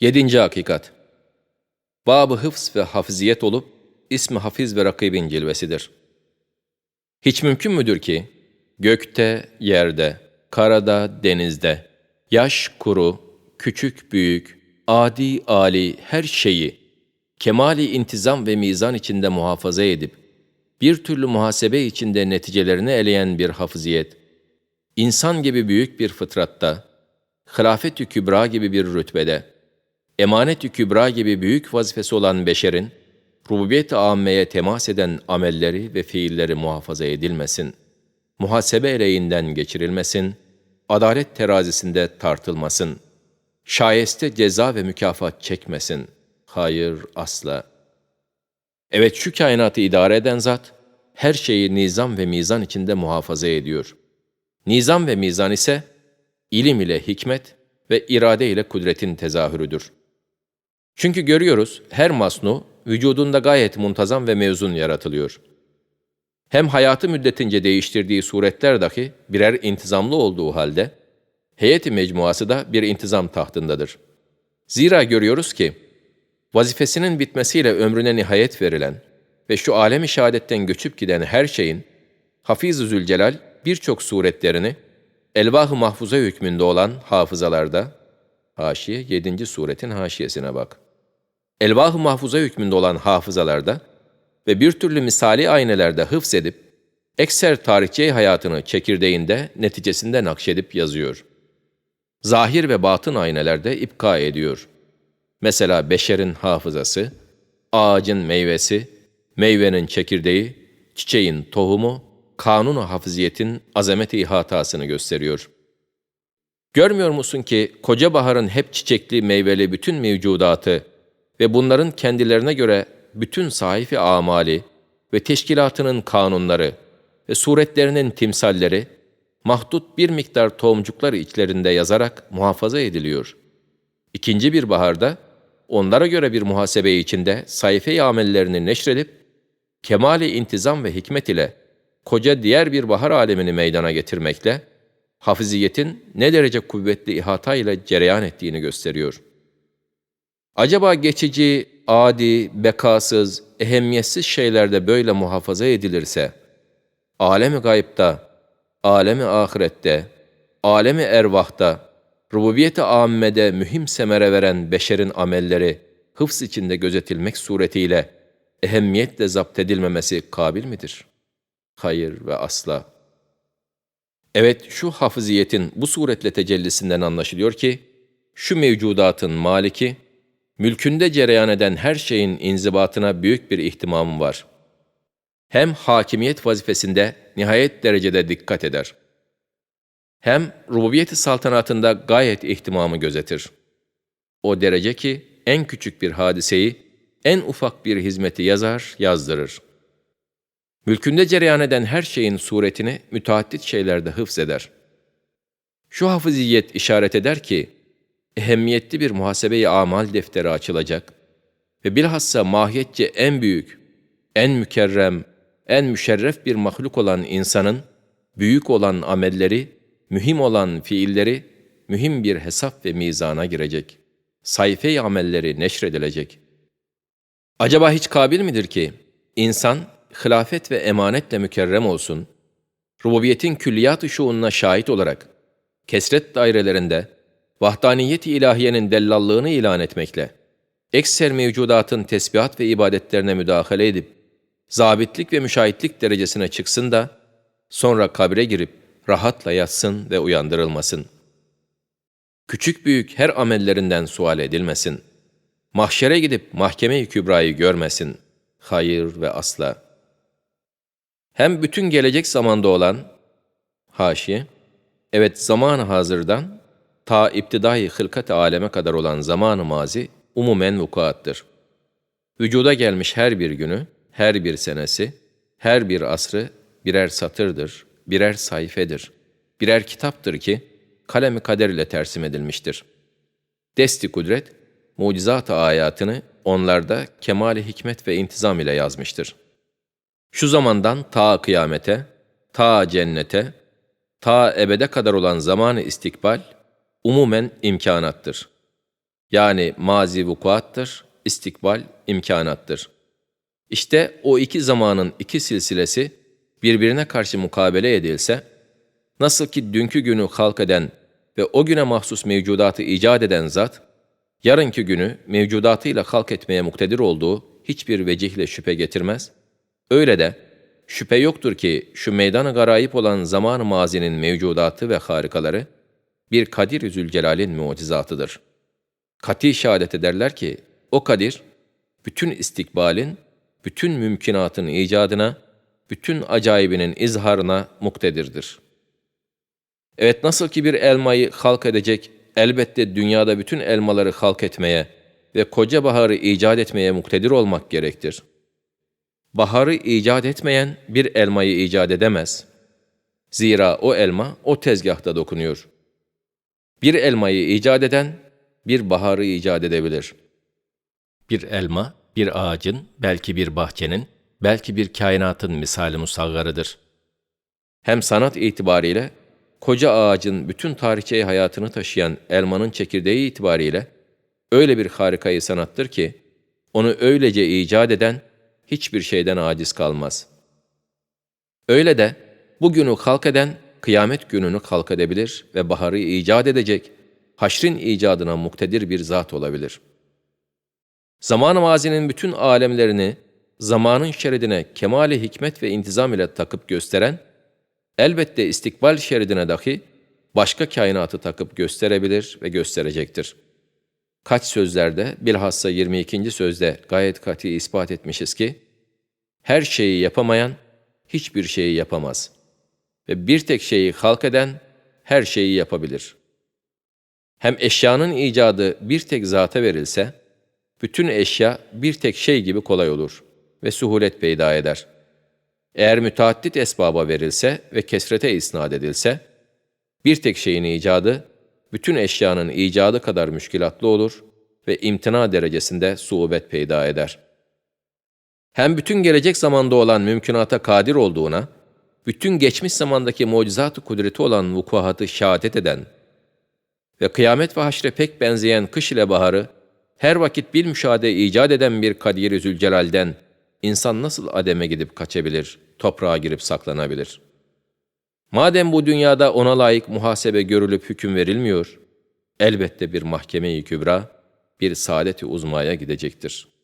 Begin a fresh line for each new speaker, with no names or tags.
Yedinci hakikat. Bab-ı hıfz ve hafiziyet olup, ismi hafiz ve rakibin cilvesidir. Hiç mümkün müdür ki, gökte, yerde, karada, denizde, yaş, kuru, küçük, büyük, adi, ali her şeyi, kemali intizam ve mizan içinde muhafaza edip, bir türlü muhasebe içinde neticelerini eleyen bir hafıziyet, insan gibi büyük bir fıtratta, hilafet-ü kübra gibi bir rütbede, emanet-ü kübra gibi büyük vazifesi olan beşerin, rububiyet-i âmmeye temas eden amelleri ve fiilleri muhafaza edilmesin, muhasebe eleğinden geçirilmesin, adalet terazisinde tartılmasın, şayeste ceza ve mükafat çekmesin. Hayır, asla. Evet şu kainatı idare eden zat, her şeyi nizam ve mizan içinde muhafaza ediyor. Nizam ve mizan ise, ilim ile hikmet ve irade ile kudretin tezahürüdür. Çünkü görüyoruz, her masnu, vücudunda gayet muntazam ve mevzun yaratılıyor. Hem hayatı müddetince değiştirdiği suretler dahi birer intizamlı olduğu halde, heyeti mecmuası da bir intizam tahtındadır. Zira görüyoruz ki, vazifesinin bitmesiyle ömrüne nihayet verilen ve şu alemi şehadetten göçüp giden her şeyin, Hafiz-ı Zülcelal birçok suretlerini, elvah-ı mahfuza hükmünde olan hafızalarda, haşiye 7. suretin haşiyesine bak. Elvah-ı mahfuza hükmünde olan hafızalarda ve bir türlü misali aynelerde hıfz edip, ekser tarihçi hayatını çekirdeğinde, neticesinde nakşedip yazıyor. Zahir ve batın aynelerde ipka ediyor. Mesela beşerin hafızası, ağacın meyvesi, meyvenin çekirdeği, çiçeğin tohumu, kanun-u hafiziyetin azamet-i ihatasını gösteriyor. Görmüyor musun ki koca baharın hep çiçekli meyveli bütün mevcudatı ve bunların kendilerine göre bütün sahifi amali ve teşkilatının kanunları ve suretlerinin timsalleri mahdut bir miktar tohumcuklar içlerinde yazarak muhafaza ediliyor. İkinci bir baharda onlara göre bir muhasebe içinde sayfe amellerini neşredip kemali intizam ve hikmet ile koca diğer bir bahar alemini meydana getirmekle hafiziyetin ne derece kuvvetli ihata ile cereyan ettiğini gösteriyor. Acaba geçici, adi, bekasız, ehemmiyetsiz şeylerde böyle muhafaza edilirse, alemi gayipta, alemi ahirette, alemi ervahta, rububiyet-i âmmede mühim semere veren beşerin amelleri hıfz içinde gözetilmek suretiyle ehemmiyetle zapt edilmemesi kabil midir? Hayır ve asla. Evet şu hafıziyetin bu suretle tecellisinden anlaşılıyor ki, şu mevcudatın maliki, mülkünde cereyan eden her şeyin inzibatına büyük bir ihtimamı var. Hem hakimiyet vazifesinde nihayet derecede dikkat eder. Hem rububiyeti saltanatında gayet ihtimamı gözetir. O derece ki en küçük bir hadiseyi, en ufak bir hizmeti yazar, yazdırır. Mülkünde cereyan eden her şeyin suretini müteaddit şeylerde hıfz eder. Şu hafıziyet işaret eder ki, ehemmiyetli bir muhasebe-i amal defteri açılacak ve bilhassa mahiyetçe en büyük, en mükerrem, en müşerref bir mahluk olan insanın, büyük olan amelleri, mühim olan fiilleri, mühim bir hesap ve mizana girecek. Sayfe-i amelleri neşredilecek. Acaba hiç kabil midir ki, insan, hilafet ve emanetle mükerrem olsun, rububiyetin külliyat-ı şuununa şahit olarak, kesret dairelerinde, vahdaniyet-i ilahiyenin dellallığını ilan etmekle, ekser mevcudatın tesbihat ve ibadetlerine müdahale edip, zabitlik ve müşahitlik derecesine çıksın da, sonra kabre girip rahatla yatsın ve uyandırılmasın. Küçük büyük her amellerinden sual edilmesin. Mahşere gidip mahkeme-i kübrayı görmesin. Hayır ve asla. Hem bütün gelecek zamanda olan, haşiye, evet zaman hazırdan, ta iptidai hılkat aleme kadar olan zamanı mazi umumen vukuattır. Vücuda gelmiş her bir günü, her bir senesi, her bir asrı birer satırdır, birer sayfedir, birer kitaptır ki kalemi kader ile tersim edilmiştir. Desti kudret, mucizat-ı ayatını onlarda kemali hikmet ve intizam ile yazmıştır. Şu zamandan ta kıyamete, ta cennete, ta ebede kadar olan zamanı istikbal, umumen imkanattır. Yani mazi vukuattır, istikbal imkanattır. İşte o iki zamanın iki silsilesi birbirine karşı mukabele edilse, nasıl ki dünkü günü halk eden ve o güne mahsus mevcudatı icat eden zat, yarınki günü mevcudatıyla halk etmeye muktedir olduğu hiçbir vecihle şüphe getirmez, öyle de şüphe yoktur ki şu meydana garayip olan zaman-ı mazinin mevcudatı ve harikaları bir Kadir-i Zülcelal'in mucizatıdır. Kati şehadet ederler ki o Kadir, bütün istikbalin, bütün mümkünatın icadına, bütün acayibinin izharına muktedirdir. Evet nasıl ki bir elmayı halk edecek, elbette dünyada bütün elmaları halk etmeye ve koca baharı icat etmeye muktedir olmak gerektir. Baharı icat etmeyen bir elmayı icat edemez. Zira o elma o tezgahta dokunuyor. Bir elmayı icat eden bir baharı icat edebilir. Bir elma, bir ağacın, belki bir bahçenin, belki bir kainatın misali musaggarıdır. Hem sanat itibariyle, koca ağacın bütün tarihçeyi hayatını taşıyan elmanın çekirdeği itibariyle, öyle bir harikayı sanattır ki, onu öylece icat eden, hiçbir şeyden aciz kalmaz. Öyle de, bugünü halk eden, kıyamet gününü halk edebilir ve baharı icat edecek, haşrin icadına muktedir bir zat olabilir. Zaman-ı mazinin bütün alemlerini zamanın şeridine kemali hikmet ve intizam ile takıp gösteren, elbette istikbal şeridine dahi başka kainatı takıp gösterebilir ve gösterecektir. Kaç sözlerde, bilhassa 22. sözde gayet kat'i ispat etmişiz ki, her şeyi yapamayan hiçbir şeyi yapamaz ve bir tek şeyi halk eden her şeyi yapabilir.'' Hem eşyanın icadı bir tek zata verilse, bütün eşya bir tek şey gibi kolay olur ve suhulet peyda eder. Eğer müteaddit esbaba verilse ve kesrete isnat edilse, bir tek şeyin icadı, bütün eşyanın icadı kadar müşkilatlı olur ve imtina derecesinde suubet peyda eder. Hem bütün gelecek zamanda olan mümkünata kadir olduğuna, bütün geçmiş zamandaki mucizat-ı kudreti olan vukuatı şehadet eden, ve kıyamet ve haşre pek benzeyen kış ile baharı, her vakit bil müşahede icat eden bir Kadir-i Zülcelal'den insan nasıl ademe gidip kaçabilir, toprağa girip saklanabilir? Madem bu dünyada ona layık muhasebe görülüp hüküm verilmiyor, elbette bir mahkeme-i kübra, bir saadet-i uzmaya gidecektir.''